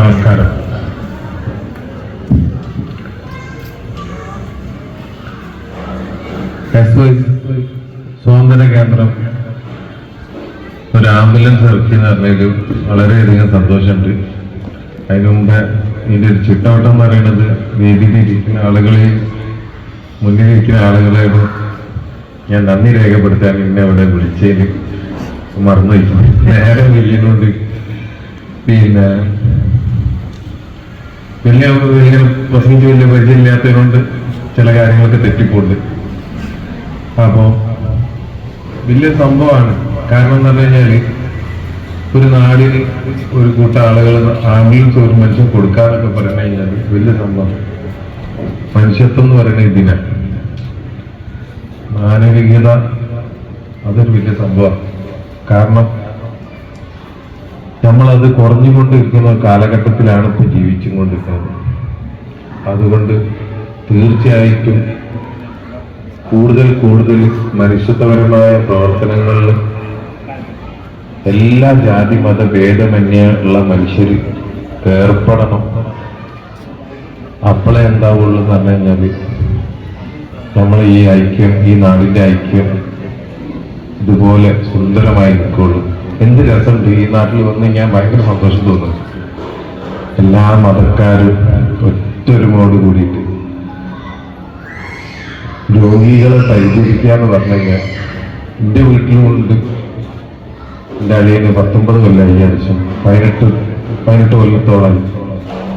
നമസ്കാരം. സ്വാതന്ത്ര്യ കേന്ദ്രം. ഒരു ആംബുലൻസ് ഇറക്കി എന്ന് പറഞ്ഞതിൽ വളരെയധികം സന്തോഷമുണ്ട്. അതിന് മുമ്പ് ഇതിന്റെ ഒരു ചിട്ടവട്ടം എന്ന് പറയുന്നത് വേദിയിലിരിക്കുന്ന ആളുകളെ മുന്നിലിരിക്കുന്ന ആളുകളെയും ഞാൻ നന്ദി രേഖപ്പെടുത്താൻ എന്നെ അവിടെ വിളിച്ചതിൽ മറന്നുപോയി. നേരെ കഴിയുന്നുണ്ട് പിന്നെ വലിയ വലിയ പ്രസംഗിച്ച് വലിയ പരിചയമില്ലാത്തതുകൊണ്ട് ചില കാര്യങ്ങളൊക്കെ തെറ്റിപ്പോണ്ട്. അപ്പോ വലിയ സംഭവമാണ്. കാരണം എന്ന് പറഞ്ഞു കഴിഞ്ഞാൽ ഒരു നാടിന് ഒരു കൂട്ടം ആളുകൾ ആംബുലൻസ് ഒരു മനുഷ്യൻ കൊടുക്കാന്നൊക്കെ പറഞ്ഞു കഴിഞ്ഞാൽ വലിയ സംഭവം മനുഷ്യത്വം എന്ന് പറയുന്ന ഇതിനാണ് മാനവികത അതൊരു വലിയ സംഭവമാണ്. കാരണം നമ്മളത് കുറഞ്ഞുകൊണ്ടിരിക്കുന്ന കാലഘട്ടത്തിലാണ് ഇപ്പൊ ജീവിച്ചും കൊണ്ടിരിക്കുന്നത് അതുകൊണ്ട് തീർച്ചയായിട്ടും കൂടുതൽ കൂടുതൽ മനുഷ്യത്വപരമായ പ്രവർത്തനങ്ങളിൽ എല്ലാ ജാതി മത ഭേദമന്യേ ഉള്ള മനുഷ്യർ ഏർപ്പെടണം. അപ്പോളെ എന്താവുള്ളൂ എന്ന് പറഞ്ഞു കഴിഞ്ഞാൽ നമ്മൾ ഈ ഐക്യം ഈ നാടിന്റെ ഐക്യം ഇതുപോലെ സുന്ദരമായി നിൽക്കുള്ളൂ എന്ത് രസമുണ്ട് ഈ നാട്ടിൽ വന്ന് ഞാൻ ഭയങ്കര സന്തോഷം തോന്നുന്നു എല്ലാ മതക്കാരും ഒറ്റൊരുമോട് കൂടിയിട്ട്. രോഗികളെ പരിചരിക്കുക എന്ന് പറഞ്ഞു കഴിഞ്ഞാൽ എന്റെ വീട്ടിലുമുണ്ട് എന്റെ അളിയന് പത്തൊമ്പത് കൊല്ലം ഈ ആവശ്യം പതിനെട്ട് പതിനെട്ട് കൊല്ലത്തോളം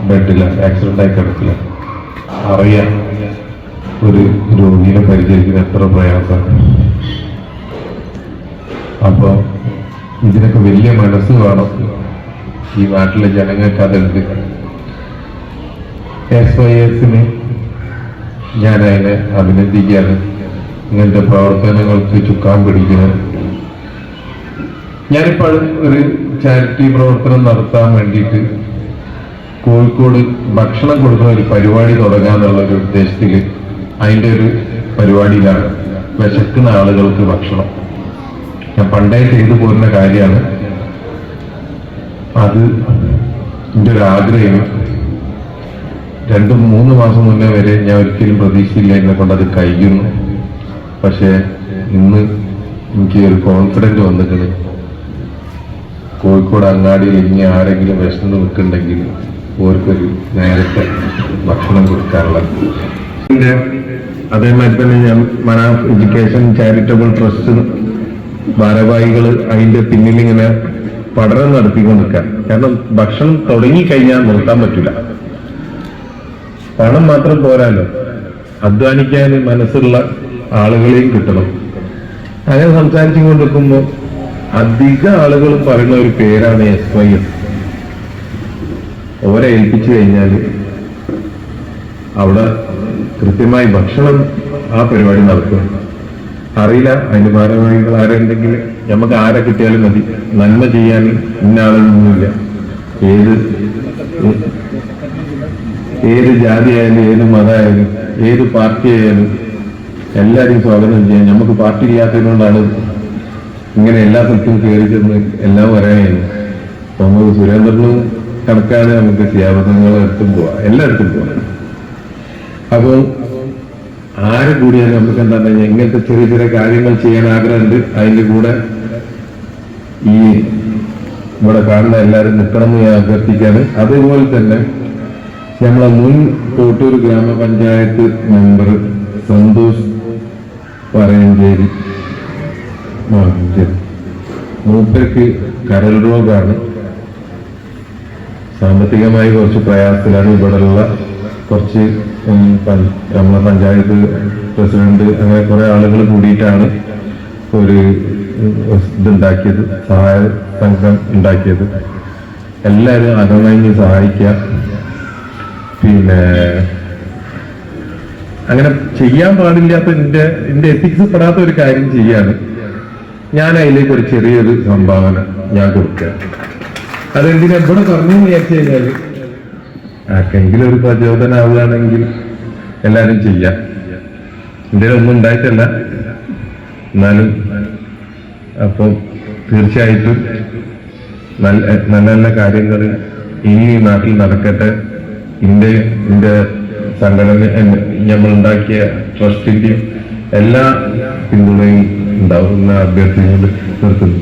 ബെഡില്ല ആക്സിഡന്റ് ആയി കിടക്കില്ല അറിയാം ഒരു രോഗിയെ പരിചരിക്കുന്ന എത്ര പ്രയാസമാണ് അപ്പൊ ഇതിനൊക്കെ വലിയ മനസ്സ് വേണം ഈ നാട്ടിലെ ജനങ്ങൾക്ക് അതുണ്ട് എസ് വൈ എസിന് ഞാൻ അതിനെ അഭിനന്ദിക്കുകയാണ്. ഇങ്ങനത്തെ പ്രവർത്തനങ്ങൾക്ക് ചുക്കാൻ പിടിക്കുന്നത് ഞാനിപ്പോൾ ഒരു ചാരിറ്റി പ്രവർത്തനം നടത്താൻ വേണ്ടിയിട്ട് കോഴിക്കോട് ഭക്ഷണം കൊടുക്കുന്ന ഒരു പരിപാടി തുടങ്ങാന്നുള്ള ഒരു ഉദ്ദേശത്തിൽ അതിന്റെ ഒരു പരിപാടിയിലാണ്. വിശക്കുന്ന ആളുകൾക്ക് ഭക്ഷണം. ഞാൻ പണ്ടേ ചെയ്തു പോരുന്ന കാര്യമാണ്. അത് എന്റെ ഒരു ആഗ്രഹം രണ്ടും മൂന്ന് മാസം മുന്നേ വരെ ഞാൻ ഒരിക്കലും പ്രതീക്ഷയില്ല എന്നെ കൊണ്ട് അത് കഴിയുന്നു. പക്ഷേ ഇന്ന് എനിക്ക് ഒരു കോൺഫിഡന്റ് വന്നിട്ടുണ്ട്. കോഴിക്കോട് അങ്ങാടിയിൽ ഇനി ആരെങ്കിലും വിശന്ന് നിൽക്കുന്നുണ്ടെങ്കിൽ ഓർക്കൊരു നേരത്തെ ഭക്ഷണം കൊടുക്കാനുള്ള ഇതിന്റെ അതേമാതിരി തന്നെ ഞാൻ മനാഫ് എഡ്യൂക്കേഷൻ ചാരിറ്റബിൾ ട്രസ്റ്റ് ഭാരവാഹികൾ അതിന്റെ പിന്നിൽ ഇങ്ങനെ പഠനം നടത്തിക്കൊണ്ടിരിക്കുക കാരണം ഭക്ഷണം തുടങ്ങിക്കഴിഞ്ഞാൽ നിർത്താൻ പറ്റില്ല പണം മാത്രം പോരാലോ? അധ്വാനിക്കാൻ മനസ്സുള്ള ആളുകളെയും കിട്ടണം. അങ്ങനെ സംസാരിച്ചു കൊണ്ടിരിക്കുമ്പോൾ അധിക ആളുകൾ പറയുന്ന ഒരു പേരാണ് എസ് വൈ എസ് ഓരെ ഏൽപ്പിച്ചു കഴിഞ്ഞാൽ അവിടെ കൃത്യമായി ഭക്ഷണം ആ പരിപാടി നടക്കും. അറിയില്ല. അതിന്റെ ഭാരവാഹികൾ ആരുണ്ടെങ്കിൽ നമുക്ക് ആരെ കിട്ടിയാലും മതി. നന്മ ചെയ്യാൻ ഇന്ന ആളൊന്നുമില്ല. ഏത് ഏത് ജാതി ആയാലും ഏത് മതമായാലും ഏത് പാർട്ടി ആയാലും എല്ലാവരെയും സ്വാഗതം ചെയ്യാൻ നമുക്ക് പാർട്ടി ഇല്ലാത്തതുകൊണ്ടാണ് ഇങ്ങനെ എല്ലാ സ്ഥലത്തും കയറി ചെന്ന് എല്ലാം പറയാനായിരുന്നു അപ്പൊ നമുക്ക് സുരേന്ദ്രനും കണക്കാണ് നമുക്ക് എടുത്തും പോവാം. എല്ലായിടത്തും പോവാം. അപ്പോൾ ആര് കൂടിയാലും നമുക്ക് എന്താണ് ഇങ്ങനത്തെ ചെറിയ ചെറിയ കാര്യങ്ങൾ ചെയ്യാൻ ആഗ്രഹമുണ്ട്. അതിന്റെ കൂടെ ഈ ഇവിടെ കാണുന്ന എല്ലാവരും നിൽക്കണമെന്ന് ഞാൻ അഭ്യർത്ഥിക്കാണ് അതേപോലെ തന്നെ നമ്മളെ മുൻ കോട്ടൂർ ഗ്രാമപഞ്ചായത്ത് മെമ്പർ സന്തോഷ് പറയഞ്ചേരി മൂപ്പർക്ക് കരൾ രോഗമാണ് സാമ്പത്തികമായി കുറച്ച് പ്രയാസത്തിലാണ് ഇവിടെയുള്ള കുറച്ച് നമ്മളെ പഞ്ചായത്ത് പ്രസിഡന്റ് അങ്ങനെ കുറെ ആളുകൾ കൂടിയിട്ടാണ് ഒരു ഇതുണ്ടാക്കിയത് സഹായ സംഘം ഉണ്ടാക്കിയത്. എല്ലാവരും അകമഴിഞ്ഞ് സഹായിക്കുക. പിന്നെ അങ്ങനെ ചെയ്യാൻ പാടില്ലാത്ത എന്റെ എന്റെ എത്തിക്സ് പെടാത്ത ഒരു കാര്യം ചെയ്യാണ്. ഞാൻ അതിലേക്ക് ഒരു ചെറിയൊരു സംഭാവന ഞാൻ കൊടുക്കുക. അതെന്തിനാ ഇവിടെ പറഞ്ഞു വിചാരിച്ചു കഴിഞ്ഞാൽ ആർക്കെങ്കിലും ഒരു പ്രചോദനമാവുകയാണെങ്കിൽ എല്ലാവരും ചെയ്യാം. ഇന്ത്യയിൽ ഒന്നും ഉണ്ടായിട്ടല്ല. എന്നാലും അപ്പോൾ തീർച്ചയായിട്ടും നല്ല നല്ല നല്ല കാര്യങ്ങൾ ഈ നാട്ടിൽ നടക്കട്ടെ. ഇന്ത്യ ഇന്ത്യ സംഘടന നമ്മൾ ഉണ്ടാക്കിയ ട്രസ്റ്റിന്റെയും എല്ലാ പിന്തുണയും ഉണ്ടാവും എന്ന് അഭ്യർത്ഥിച്ചുകൊണ്ട് നിർത്തുന്നു.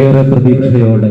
ഏറെ പ്രതീക്ഷയോടെ.